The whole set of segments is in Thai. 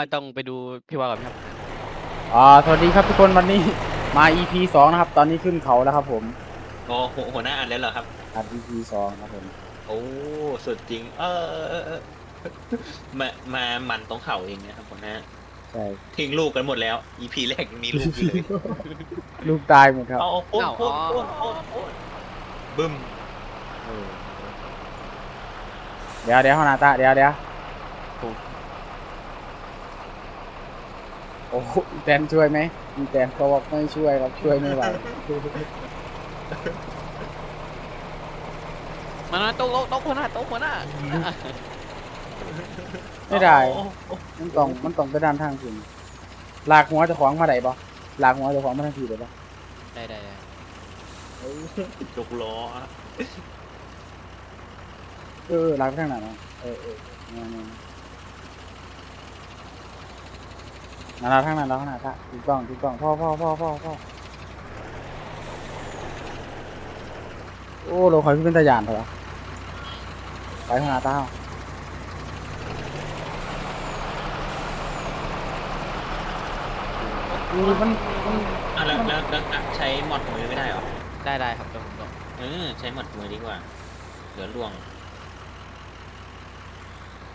ว่าต้องไปดูพี่วาก่อนครับ อ่าสวัสดีครับทุกคนวันนี้ มา EP สองนะครับ ตอนนี้ขึ้นเขาแล้วครับผมอ๋อหัวหัวหน้าอ่านแล้วเหรอครับ อัด EP สองครับผมโอ้สุดจริง เออเออเออเออมามามันตรงเข่าเองนะครับหัวหน้าใช่ทิ้งลูกกันหมดแล้ว EP แรกยังมีลูกอยู่เลยลูกตายหมดครับเอาเอาโค่นเอาโค่นอ๋อโค่นโค่นโค่นบึ้มเออเดี๋ยวเดี๋ยวฮานาตาเดี๋ยวเดี๋ยว โอ้โหอีแตนช่วยไหมอีแตนเขาบอกไม่ช่วยครับช่วยไม่ไหวมานะโต๊ะโต๊ะโต๊ะหัวหน้าโต๊ะหัวหน้าไม่ได้ โอ้โอ้มันต้องมันต้องไปด้านทางคุณลากหัวเจะของมาได้ปะลากหัวเจะของมาทางทีได้ปะได้ได้ได้โอ้จกล้ออะเออลากไปทางไหนนะเออเออนั่น นั่นนั่นเราทางนั้นเราทางนั้นละถูกต้องถูกต้องพ่อพ่อพ่อพ่อพ่อโอ้เราคอยขึ้นเป็นตะยานเถอะวะไปทางหน้าเต้าอู้มันมันอะแล้วแล้วแล้วใช้หมอดมือไม่ได้เหรอได้ได้ครับเดี๋ยวผมลองเออใช้หมอดมือดีกว่าเดี๋ยวล่วง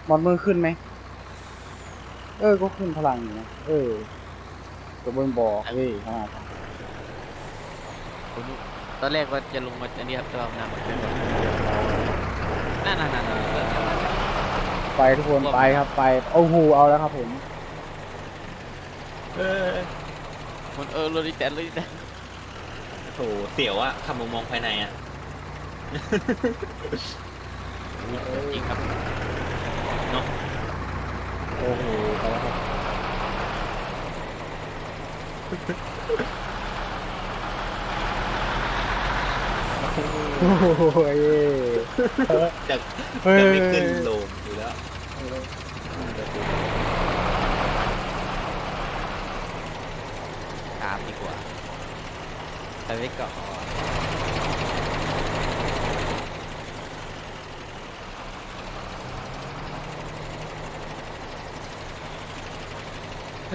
หมดมือขึ้นไหม เออ ก็ขึ้นพลังอยู่นะ เออตัวบนบอกเว้ยขนาดนั้นผมตอนแรกว่าจะลงมาอันนี้ครับแต่ว่าน้ำมันขึ้นก่อนนั่นนั่นนั่นนั่นเออไปทุกคนไปครับไป โอ้โห เอาแล้วครับผม เออมันเออโรดิแตนโรดิแตนโถเสียวอะขับมุมมองภายในอะจริงครับเนาะ โอ้โหไปแล้วครับโอ้โหเอ้จะเฮ้ยจะไม่ขึ้นโลงอยู่แล้วตามดีกว่าไปไว้ก่อ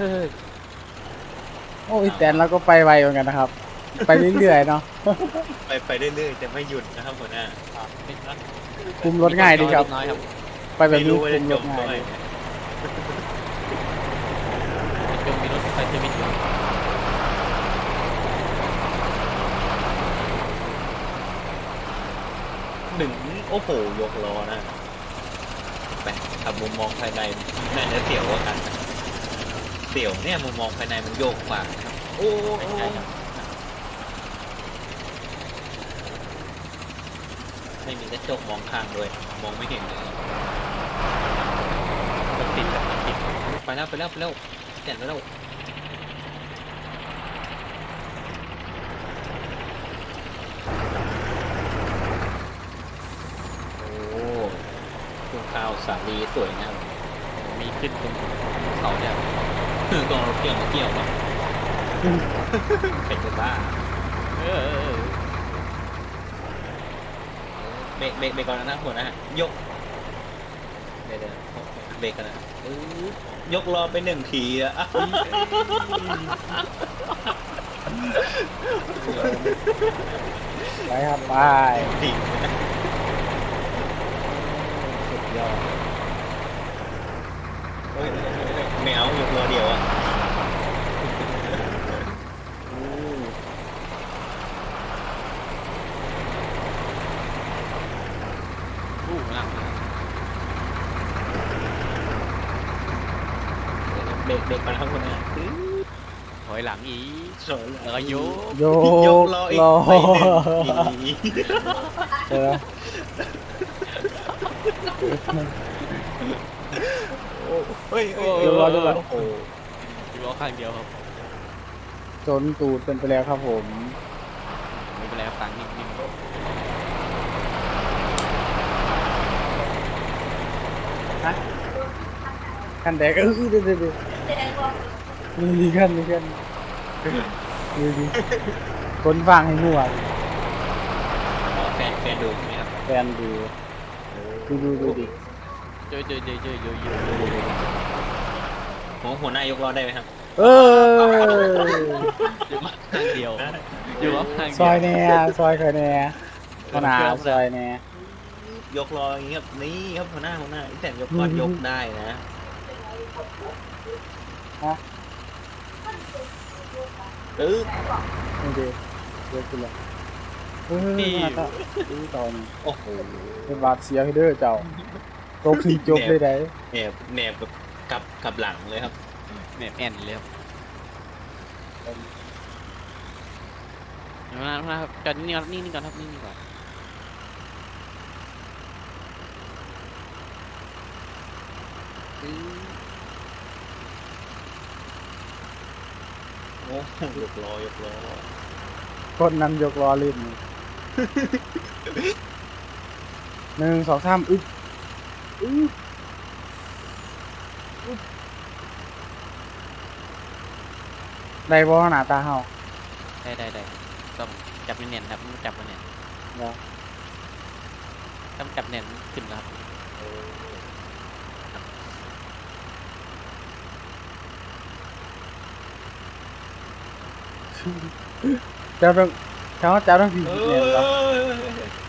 ฮ้ยโอ้ยแตนเราก็ไปไวเหมือนกันนะครับ ไปเรื่อยๆเนาะไปไปเรื่อยๆจะไม่หยุดนะครับหัวหน้าคุมรถง่ายดีครับ น้อยครับไปแบบไม่นี้รู้ว่าคุจะมจรบถง่าเท่ายไหร่จงมีรถไฟชีวิตอยู่หนึ่งโอ้โหยกล้อนะไปขับมุมมองภายในน่าจะเสียวกว่ากันนะ เสี่ยวเนี่ยมุมมองภายในมันโยกกว่าโอ้ใช่ครับไม่มีกระจกมองข้างด้วย มองไม่เห็นเลยรถติดครับติดไปแล้วไปแล้วไปแล้วแก่นไปแล้วโอ้ทุ่งข้าวสาลีสวยนะมีขึ้นตรงเขาเนี่ย กองรถเกี่ยวมาเกี่ยวครับใครจะบ้าเออเออเออเบรกเบรกเบรกก่อนนะหัวหนะยกเดี๋ยวเดี๋ยวเบรกกันนะอื้อยกล้อไปหนึ่งทีอะไปครับไปดีสุดยอด เฮ้ยไม่เอายกล้อเดียวอะอู้หลังเบรกเบรกก่อนครับหัวหนะถอยหลังอีกสวยแล้วก็โยกโยยกกล้ออีกล้อไปหนึ่งทีเจอโอ้ เฮ้ยเฮ้ยยกล้อด้วยโอ้โหล้อข้างเดียวครับจนตูดเป็นไปแล้วครับผมไม่เป็นไรครับต่างนิ่งขั้นแดกเออเดี๋ยวเดี๋ยวเดี๋ยวมีดีขั้นมีขั้นดีดีคนฟังให้มั่วอ๋อแฟนแฟนดูใช่ไหมครับแฟนดูดูดูดูดิ ๆเจอเจอเจอเจอเยอะเยอะหัวหัวหน้ายกล้อได้ไหมครับเอออยู่ว่าทางเดียวอยู่ว่าทางเดียวซอยแหน่ซอยคอยแหน่ขนาดซอยแหน่ยกล้ออย่างเงี้ยครับนี่ครับหัวหน้าหัวหน้าไอ้แต่ยกล้อยกได้นะฮะเออนี่ดีเยอะขึ้นเลยเออมาต่อดูต่อนี่โอ้โหเป็นบาดเสียให้เด้อเจ้า ตกถึงจบเลยได้แหนบแหนบแบบกลับกลับหลังเลยครับแหนบแอนเลยครับเดี๋ยวนะนะครับจอดนิ่งๆก่อนนิ่งๆก่อนครับนิ่งๆก่อนโอ้โหยกล้อยกล้อคนนั้นยกล้อเล่นนี่หนึ่งสองสามอึ๊บอึ๊บอึ๊บ ได้บ่หน้าตาเฮาได้ได้ได้ต้องจับเนียนๆครับต้องจับเนียนเนาะต้องจับเนียนขึ้นนะครับเจ้าต้องเจ้าเจ้าต้องผีเอเนี่ยครับอ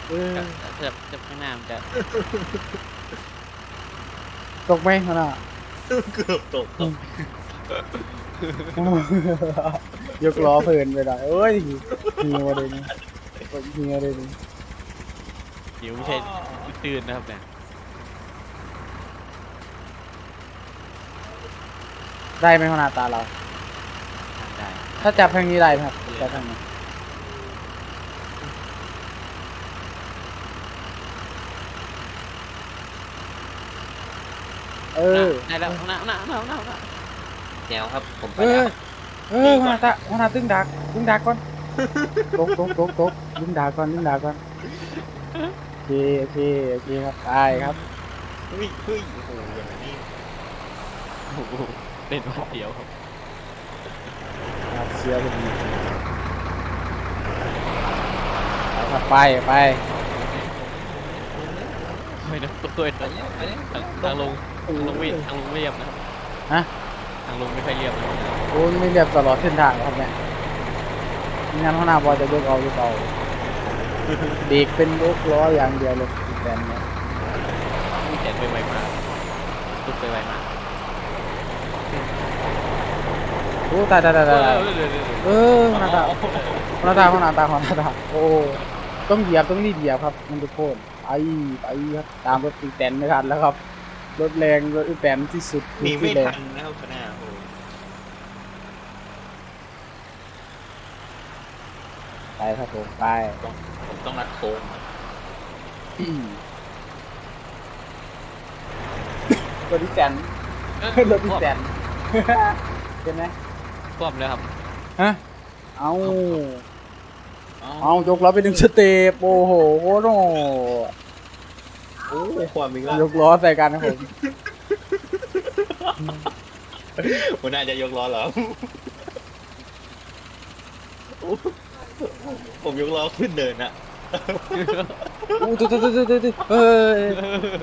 เออจับจับข้างหน้ามันจะ ตกไหมขนาดเกือบตกตกยกล้อเพลินไปได้เอ้ยเฮียเลยนี่เฮียเลยนี่เดี๋ยวไม่ใช่ตื่นนะครับเนี่ยได้ไหมขนาดตาเรา ได้ถ้าจับทางนี้ได้ไหมครับจับทางนี้ เออ ได้แล้วข้างหน้าข้างหน้าข้างหน้าข้างหน้าข้างหน้าแจวครับผมไปเอแล้อ วเออขนาดตาขนาดตึงดักตึงดักก่อนตกตกตกตกดึงดักก่อนดึงดักก่อนโอเคโอเคโอเคครับได้ครับ เฮ้ยเฮ้ยโอ้โหอย่างนี้โอ้โหเล่นวันเดียวครับครับเสียพอดีเอาครับไปไปไม่นะตัวไปทางแล้วไปแล้วทางลง ทางลงไม่ทางลงไม่เรียบนะครับฮะ ทางลงไม่ค่อยเรียบเลยนะโอ้ยไม่เรียบตลอดเส้นทางครับเนี่ยไม่งั้นหัวหน้าบอลจะยกเอายกเอาเบรกเป็นยกล้ออย่างเดียวเลยแต่เนี่ยแขนไปไวมากตุกไปไวมากโอ้ตายตายตายเอตายอเดี๋ยวเดี๋ยวเดี๋ยวเออหัวหน้าตาหัวหน้าตาหัวหน้าตาหัวหน้าตาโอ้ต้องเหยียบต้องรีบเหยียบครับ มันจะโค่นไปไปครับตามรถตีแตนไม่ทันแล้วครับ รถแรงรถอีแตนที่สุดหนีไม่ที่แรงทันนะครับหัวหน้าโอ้โหไปครับผมไปต้องผมต้องรัดโค้งรถอีแตนเออรถอีแตนใช่ไหมควบเลยครับฮะเอาเอ้าเอายกล้อไปหนึ่งสเต็ปโอ้โหโอ้โห โอ้ความมีว่ายกล้อใส่กันนะผมหัวหน้าจะยกล้อเหรอโอ้ผมยกล้อขึ้นเดินอะโอ้ตุ๊ดตุ๊ดตุ๊ดตุ๊ดตุ๊ดเฮ้ย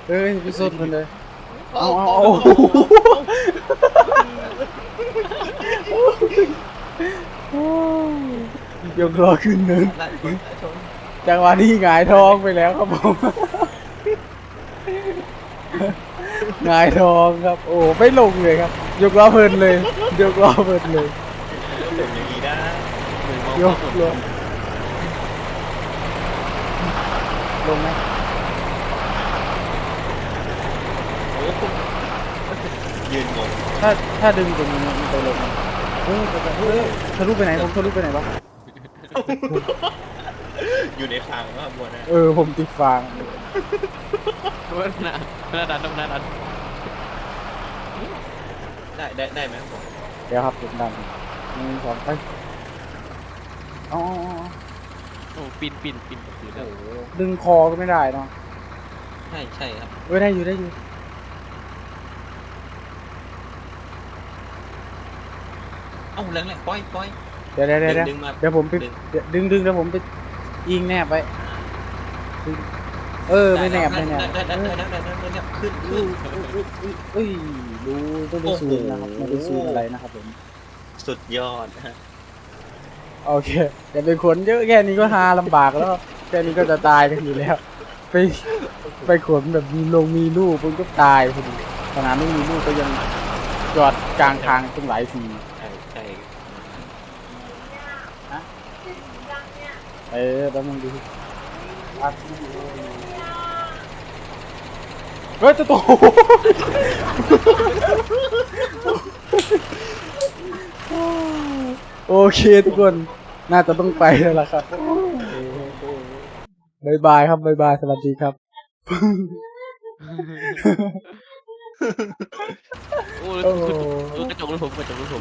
เฮ้ยพี่สดมันเลยเอาเอาเอาโอ้ยกล้อขึ้นเนินลั่นชนจังหวะนี้หงายท้องไปแล้วครับผมห งายท้องครับ โอ้ไม่ลงเลยครับ ยกล้อเพลินเลยยกล้อเพลินเลยผมอย่างนี้ได้ยกลงลงไหมโอ้ยืนงงถ้าถ้าดึงตรงนี้มันไปลงไหมเออไปไปเออทะลุไปไหนผมทะลุไปไหนวะอยู่ในฟางว่าบัวหน้าเออผมติดฟางมันน่ามันน่าดันมันน่าดัน ได้ได้ได้ไหมผมเดี๋ยวครับผมดันหนึ่งสองไปอ๋อโอ้ปีนปีนปีนคือแล้วดึงคอก็ไม่ได้เนาะใช่ใช่ครับเออได้อยู่ได้อยู่เอ้าแรงแรงปล่อยปล่อยเดี๋ยวเดี๋ยวเดี๋ยวเดี๋ยวดึงมาเดี๋ยวผมไปดึงเดี๋ยวดึงดึงเดี๋ยวผมไปยิงแนบไว้ดึง เออไม่แนบไม่แนบได้ได้ได้ได้ได้ได้ขึ้นขึ้นเอ้ยดูต้องไปซูมนะครับไม่ได้ซูมอะไรนะครับผมสุดยอดโอเคอย่าไปขนเยอะแค่นี้ก็หาลำบากแล้วแค่นี้ก็จะตายกันอยู่แล้ว ไปไปขนแบบมีลงมีลูกมันก็ตายพอดีขนาดไม่มีลูกก็ยังจอดกลางทางตั้งหลายทีใช่ใช่เออแล้วมึงดูอัดวิดีโออยู่ เฮ้ยจะโตโอเคทุกคน น่าจะต้องไปแล้วล่ะครับบายบายครับบายบายสวัสดีครับ โอ้โอ้โหดูกระจกรถผมกระจกรถผม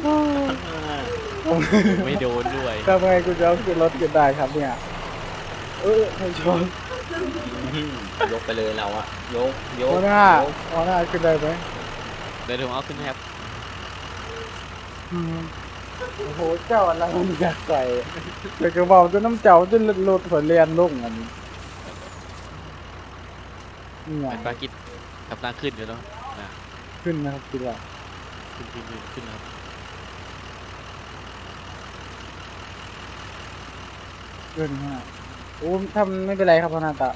ไม่โดนด้วยทำไงกูจะเอาขึ้นรถกันได้ครับเนี่ย เออไม่ชนอืมยกไปเลยเราอะยกยกหัวหน้ายกหัวหน้าขึ้นได้ไหมเดี๋ยวผมเอาขึ้นให้ครับอืมโอ้โหเจ้าอะไรมันอยากใส่แต่กระบอกจนน้ำเจ้าจนรถหัวเรียนลงอันนี้นี่ไงเป็นภารกิจกับทางขึ้นอยู่เนาะขึ้นนะครับคิดว่าขึ้นขึ้นขึ้นขึ้นนะครับขึ้นฮะ อ้ทำไม่เป็นไรครับพนาตะ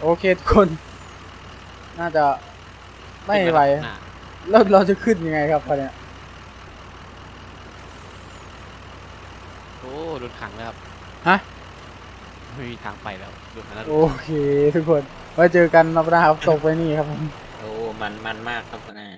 โอเคทุกคน น่าจะไม่ไหวน่ะแล้วเราจะขึ้นยังไงครับพอเนี่ยโอ้โดนขังแล้วครับ ฮะ ไม่มีทางไปแล้วโดนขังแล้วโอเค ทุกคน ไว้เจอกันรอบหน้าครับตกไปนี่ครับผมโอ้ มันมันมากครับหัวหน้า